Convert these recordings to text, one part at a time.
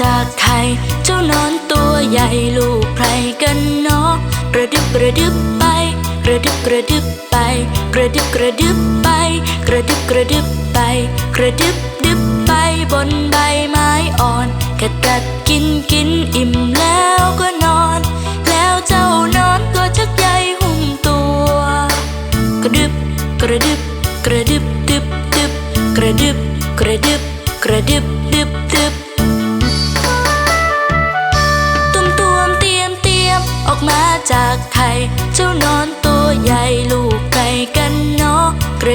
จากไข่เจ้านอนตัวใหญ่ลูกใครกันเนาะกระดึบกระดึบไป กระดึบกระดึบไป กระดึบกระดึบไป กระดึบกระดึบไป กระดึบดึบไปบนใบไม้อ่อนกัดกัดกินกินอิ่มแล้วก็นอน แล้วเจ้านอนก็ชักใยหุ้มตัว กระดึบกระดึบกระดึบดึบดึบกระดึบกระดึบกระดึบดึบดึบ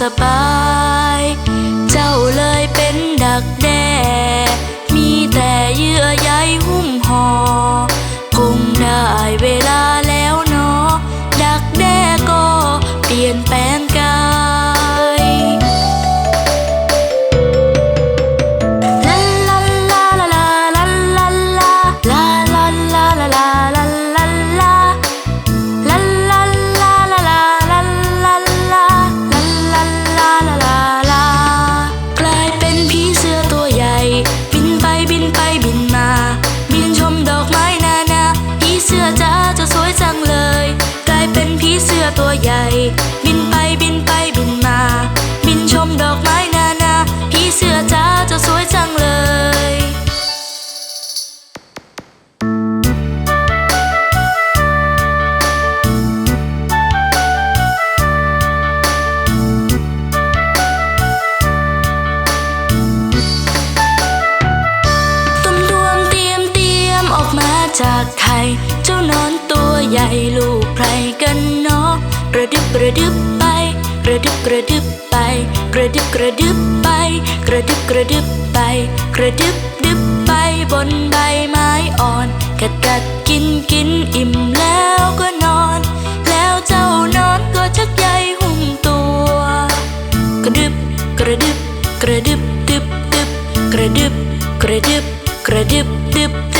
สบาย เจ้าเลยเป็นดักแด้ มีแต่เยื่อใยหัว ระดึบกระดึบไป กระดึบกระดึบไป กระดึบกระดึบไป กระดึบกระดึบไป กระดึบดึบไปบนใบไม้อ่อนกัดกัดกินกินอิ่มแล้วก็นอน แล้วเจ้านอนก็ชักใยหุ้มตัว กระดึบกระดึบกระดึบดึบดึบกระดึบกระดึบกระดึบดึบ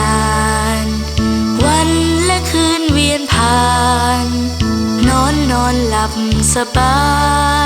าาน นอนนอนหลับสบาย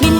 Mi